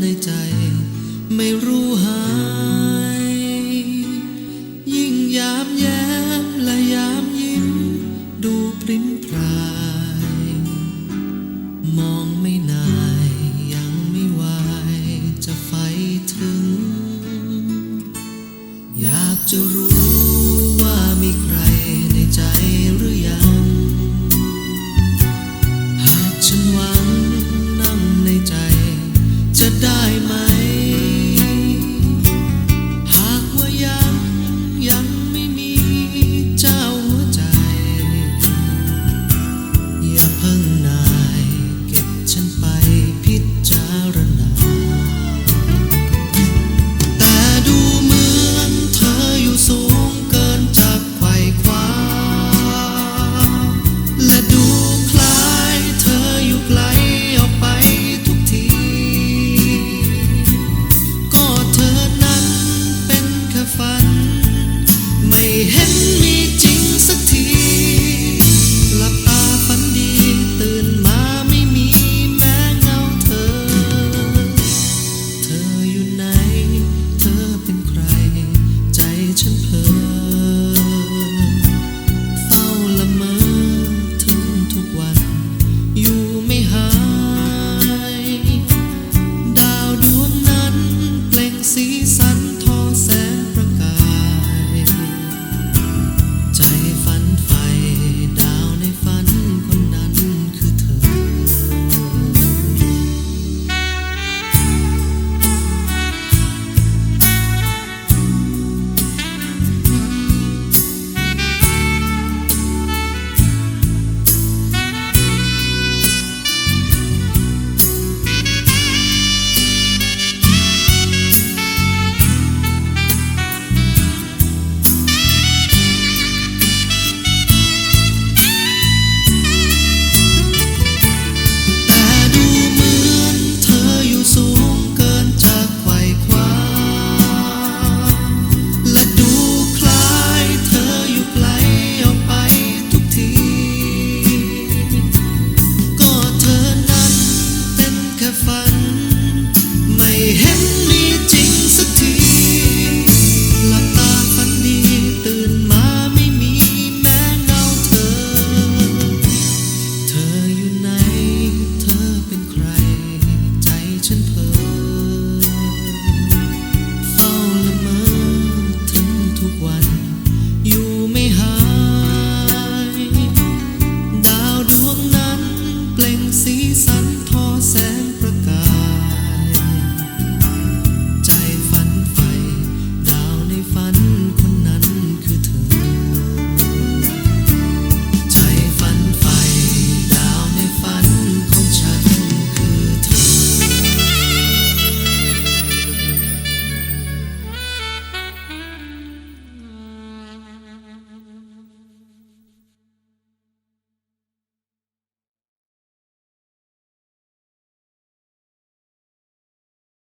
ในใจ ไม่รู้หาย ยิ่งยามแย้มและยามยิ้ม ดูปริ้มพราย มองไม่นายยังไม่วายจะไฟถึง อยากจะรู้ จะได้ไหม hit